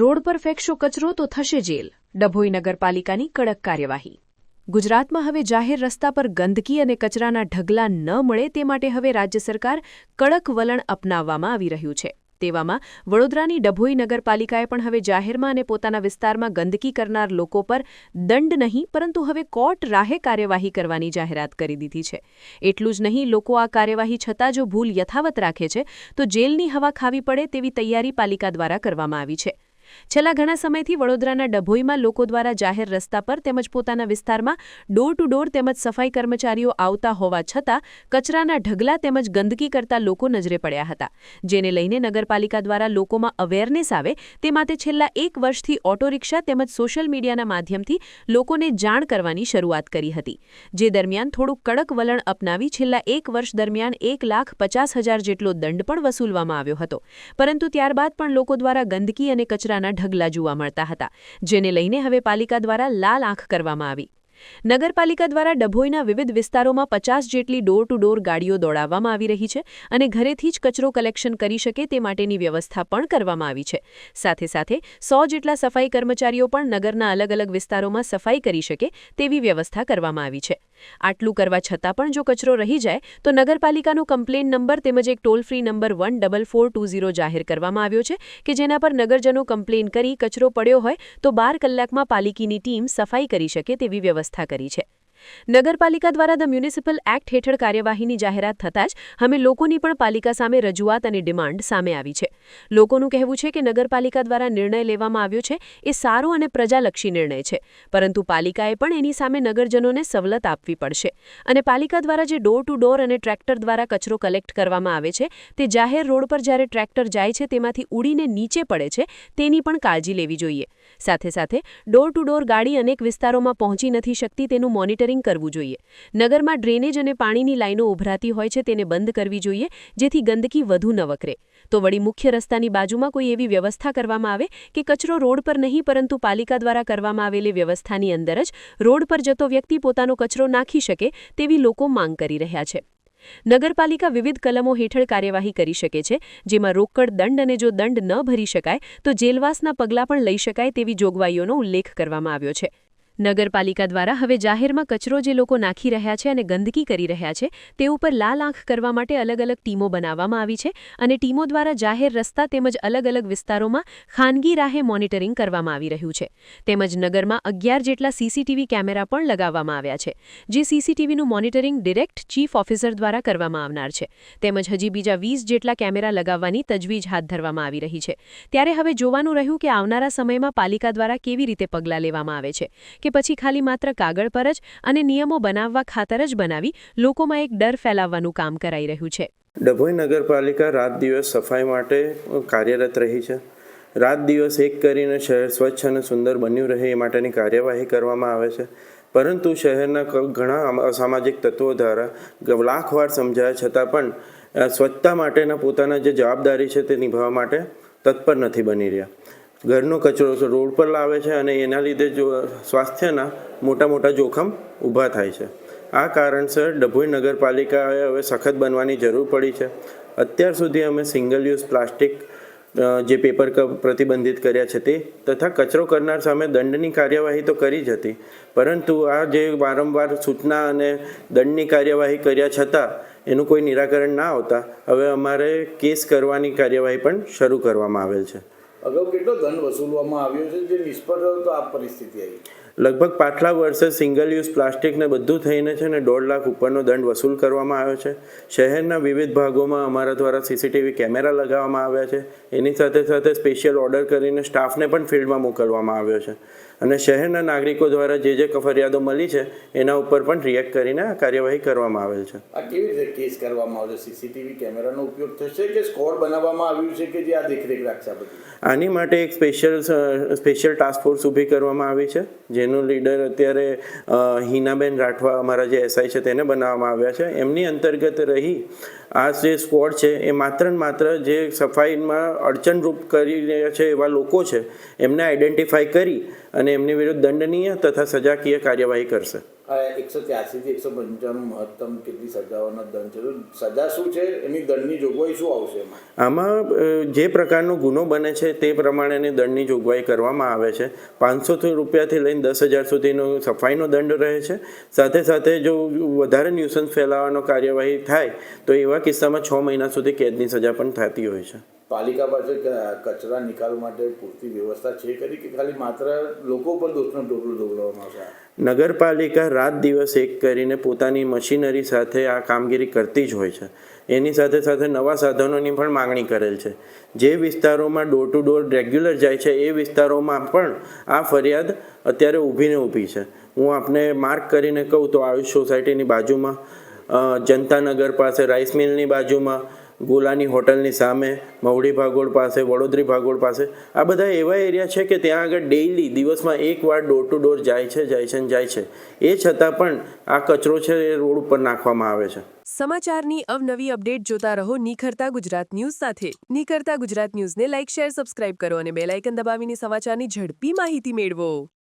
Road પર ફેંકશો કચરો તો થશે જેલ. ડભોઈ નગરપાલિકાની કડક કાર્યવાહી. ગુજરાતમાં હવે જાહેર રસ્તા પર ગંદકી અને કચરાના ઢગલા ન મળે તે માટે હવે રાજ્ય સરકાર કડક વલણ અપનાવવામાં આવી રહ્યું છે. તેવામાં વડોદરાની ડભોઈ નગરપાલિકાએ પણ હવે જાહેરમાં અને પોતાના વિસ્તારમાં ગંદકી કરનાર લોકો પર દંડ નહીં, પરંતુ હવે કોર્ટ રાહે કાર્યવાહી કરવાની જાહેરાત કરી દીધી છે. એટલું જ નહીં, લોકો આ કાર્યવાહી છતાં જો ભૂલ યથાવત રાખે છે, તો જેલની હવા ખાવી પડે તેવી તૈયારી પાલિકા દ્વારા કરવામાં આવી છે. છેલ્લા ઘણા સમયથી વડોદરાના ડભોઈમાં લોકો દ્વારા જાહેર રસ્તા પર તેમજ પોતાના વિસ્તારમાં ડોર ટુ ડોર તેમજ સફાઈ કર્મચારીઓ આવતા હોવા છતાં કચરાના ઢગલા તેમજ ગંદકી કરતા લોકો નજરે પડ્યા હતા. જેને લઈને નગરપાલિકા દ્વારા લોકોમાં અવેરનેસ આવે તે માટે છેલ્લા એક વર્ષથી ઓટો રિક્ષા તેમજ સોશિયલ મીડિયાના માધ્યમથી લોકોને જાણ કરવાની શરૂઆત કરી હતી. જે દરમિયાન થોડું કડક વલણ અપનાવી છેલ્લા એક વર્ષ દરમિયાન એક લાખ પચાસ હજાર જેટલો દંડ પણ વસૂલવામાં આવ્યો હતો. પરંતુ ત્યારબાદ પણ લોકો દ્વારા ગંદકી અને કચરાના ઢગલા જોવા મળતા હતા, જેને લઈને હવે પાલિકા દ્વારા લાલ આંખ કરવામાં આવી. નગરપાલિકા દ્વારા ડભોઈના વિવિધ વિસ્તારોમાં પચાસ જેટલી ડોર ટુ ડોર ગાડીઓ દોડાવવામાં આવી રહી છે અને ઘરેથી જ કચરો કલેક્શન કરી શકે તે માટેની વ્યવસ્થા પણ કરવામાં આવી છે. સાથે સાથે સો જેટલા સફાઈ કર્મચારીઓ પણ નગરના અલગ અલગ વિસ્તારોમાં સફાઈ કરી શકે તેવી વ્યવસ્થા કરવામાં આવી છે. આટલું કરવા છતાં પણ જો કચરો રહી જાય, તો નગરપાલિકાનો કમ્પ્લેન નંબર તેમજ એક toll free number one double four two zero જાહેર કરવામાં આવ્યો છે કે જેના પર નગરજનો કમ્પ્લેન કરી કચરો પડ્યો હોય તો બાર કલાકમાં પાલિકીની ટીમ સફાઈ કરી શકે તેવી વ્યવસ્થા કરી છે. નગરપાલિકા દ્વારા ધ મ્યુનિસિપલ એક્ટ હેઠળ કાર્યવાહીની જાહેરાત થતાં જ અમે લોકોની પણ પાલિકા સામે રજૂઆત અને ડિમાન્ડ સામે આવી છે. લોકોનું કહેવું છે કે નગરપાલિકા દ્વારા નિર્ણય લેવામાં આવ્યો છે એ સારો અને પ્રજાલક્ષી નિર્ણય છે, પરંતુ પાલિકાએ પણ એની સામે નગરજનોને સવલત આપવી પડશે અને પાલિકા દ્વારા જે ડોર ટુ ડોર અને ટ્રેક્ટર દ્વારા કચરો કલેક્ટ કરવામાં આવે છે, તે જાહેર રોડ પર જ્યારે ટ્રેક્ટર જાય છે તેમાંથી ઉડીને નીચે પડે છે, તેની પણ કાળજી લેવી જોઈએ. સાથે સાથે ડોર ટુ ડોર ગાડી અનેક વિસ્તારોમાં પહોંચી નથી શકતી તેનું મોનિટરિંગ કરવું જોઈએ. નગરમાં ડ્રેનેજ અને પાણીની લાઈનો ઉભરાતી હોય છે તેને બંધ કરવી જોઈએ, જેથી ગંદકી વધુ ન વકરે. તો વળી મુખ્ય રસ્તાની બાજુમાં કોઈ એવી વ્યવસ્થા કરવામાં આવે કે કચરો રોડ પર નહીં પરંતુ પાલિકા દ્વારા કરવામાં આવેલી વ્યવસ્થાની અંદર જ રોડ પર જતો વ્યક્તિ પોતાનો કચરો નાખી શકે તેવી લોકો માંગ કરી રહ્યા છે. નગરપાલિકા વિવિધ કલમો હેઠળ કાર્યવાહી કરી શકે છે, જેમાં રોકડ દંડ અને જો દંડ ન ભરી શકાય, તો જેલવાસના પગલાં પણ લઈ શકાય તેવી જોગવાઈઓનો ઉલ્લેખ કરવામાં આવ્યો છે. નગરપાલિકા દ્વારા હવે જાહેરમાં કચરો જે લોકો નાખી રહ્યા છે અને ગંદકી કરી રહ્યા છે, તે ઉપર લાલ આંખ કરવા માટે અલગ અલગ ટીમો બનાવવામાં આવી છે અને ટીમો દ્વારા જાહેર રસ્તા તેમજ અલગ અલગ વિસ્તારોમાં ખાનગી રાહે મોનિટરિંગ કરવામાં આવી રહ્યું છે. તેમજ નગરમાં અગિયાર જેટલા સીસીટીવી કેમેરા પણ લગાવવામાં આવ્યા છે, જે સીસીટીવીનું મોનિટરિંગ ડિરેક્ટ ચીફ ઓફિસર દ્વારા કરવામાં આવનાર છે. તેમજ હજી બીજા વીસ જેટલા કેમેરા લગાવવાની તજવીજ હાથ ધરવામાં આવી રહી છે. ત્યારે હવે જોવાનું રહ્યું કે આવનારા સમયમાં પાલિકા દ્વારા કેવી રીતે પગલાં લેવામાં આવે છે. કે પછી ખાલી માત્ર કાગળ પર જ અને નિયમો બનાવવા ખાતર જ બનાવી લોકોમાં એક ડર ફેલાવવાનું કામ કરાઈ રહ્યું છે. ડભોઈ નગરપાલિકા રાત દિવસ સફાઈ માટે કાર્યરત રહી છે. રાત દિવસ એક કરીને શહેર સ્વચ્છ અને સુંદર બન્યું રહે એ માટેની કાર્યવાહી કરવામાં આવે છે. પરંતુ શહેરના ઘણા અસામાજિક તત્વો દ્વારા લાખ વાર સમજાયા છતાં પણ સ્વચ્છતા માટેના પોતાના જે જવાબદારી છે તે નિભાવવા માટે તત્પર નથી બની રહ્યા. ઘરનો કચરો રોડ પર લાવે છે અને એના લીધે જો સ્વાસ્થ્યના મોટા મોટા જોખમ ઊભા થાય છે. આ કારણસર ડભોઈ નગરપાલિકાએ હવે સખત બનવાની જરૂર પડી છે. અત્યાર સુધી અમે સિંગલ યુઝ પ્લાસ્ટિક જે પેપર કપ પ્રતિબંધિત કર્યા છે તે, તથા કચરો કરનાર સામે દંડની કાર્યવાહી તો કરી જ હતી. પરંતુ આ જે વારંવાર સૂચના અને દંડની કાર્યવાહી કર્યા છતાં એનું કોઈ નિરાકરણ ના આવતા, હવે અમારે કેસ કરવાની કાર્યવાહી પણ શરૂ કરવામાં આવેલ છે. અગાઉ કેટલો દંડ વસૂલવામાં આવ્યો છે? જે નિષ્ફળ રહ્યો તો આ પરિસ્થિતિ આવી. લગભગ પાછલા વર્ષે સિંગલ યુઝ પ્લાસ્ટિકને બધું થઈને છે ને દોઢ લાખ ઉપરનો દંડ વસૂલ કરવામાં આવ્યો છે. શહેરના વિવિધ ભાગોમાં અમારા દ્વારા સીસીટીવી કેમેરા લગાવવામાં આવ્યા છે. એની સાથે સાથે સ્પેશિયલ ઓર્ડર કરીને સ્ટાફને પણ ફિલ્ડમાં મોકલવામાં આવ્યો છે. અને શહેરના નાગરિકો દ્વારા જે જે ફરિયાદો મળી છે એના ઉપર પણ રિએક્ટ કરીને આ કાર્યવાહી કરવામાં આવેલ છે. આ કેવી રીતે કેસ કરવામાં આવશે? સીસીટીવી કેમેરાનો ઉપયોગ થશે કે સ્કોડ બનાવવામાં આવ્યું છે કે જે આ દેખરેખ રાખશે આની માટે એક સ્પેશિયલ સ્પેશિયલ ટાસ્ક ફોર્સ ઊભી કરવામાં આવી છે જેનું લીડર અત્યારે હિનાબેન રાઠવા અમારા જે એસઆઈ છે તેને બનાવવામાં આવ્યા છે. એમની અંતર્ગત રહી આ જે સ્ક્વોડ છે, એ માત્ર ને માત્ર જે સફાઈમાં અડચણરૂપ કરી રહ્યા છે એવા લોકો છે, એમને આઈડેન્ટિફાઈ કરી અને એમની વિરુદ્ધ દંડનીય તથા સજાકીય કાર્યવાહી કરશે. એકસો ત્યાસીથી એકસો પંચાણું મહત્તમ કેટલી સજાઓનો દંડ છે? સજા શું છે? એની દંડની જોગવાઈ શું આવશે આમાં જે પ્રકારનો ગુનો બને છે તે પ્રમાણેની દંડની જોગવાઈ કરવામાં આવે છે. પાંચસોથી રૂપિયાથી લઈને દસ હજાર સુધીનો સફાઈનો દંડ રહે છે. સાથે સાથે જો વધારે ન્યુસન્સ ફેલાવવાનો કાર્યવાહી થાય, તો એવા કિસ્સામાં છ મહિના સુધી કેદની સજા પણ થતી હોય છે. પાલિકા પાસે કચરા નિકાલ માટે પૂરતી વ્યવસ્થા છે કરી કે ખાલી માત્ર લોકો પર દોષનો ઢોકળો ઢોકળવામાં આવશે? નગરપાલિકા રાત દિવસ એક કરીને પોતાની મશીનરી સાથે આ કામગીરી કરતી જ હોય છે. એની સાથે સાથે નવા સાધનોની પણ માંગણી કરેલ છે. જે વિસ્તારોમાં ડોર ટુ ડોર રેગ્યુલર જાય છે, એ વિસ્તારોમાં પણ આ ફરિયાદ અત્યારે ઊભીને ઊભી છે. હું આપને માર્ક કરીને કહું તો આયુષ સોસાયટીની બાજુમાં જનતાનગર પાસે રાઈસ મિલની બાજુમાં ગોલાની હોટલની સામે મવડી ભાગોળ પાસે, વડોદરી ભાગોળ પાસે. આ બધા એવા એરિયા છે કે ત્યાં આગળ ડેઇલી દિવસમાં એક વાર ડોર ટુ ડોર જાય છે જાય છે જાય છે. એ છતાં પણ આ કચરો છે એ રોડ ઉપર નાખવામાં આવે છે. સમાચારની અવનવી અપડેટ જોતા રહો નિખરતા ગુજરાત ન્યૂઝ સાથે. નિખરતા ગુજરાત ન્યૂઝને લાઇક શેર સબસ્ક્રાઇબ કરો અને બેલ આઇકન દબાવીને સમાચારની ઝડપી માહિતી મેળવો.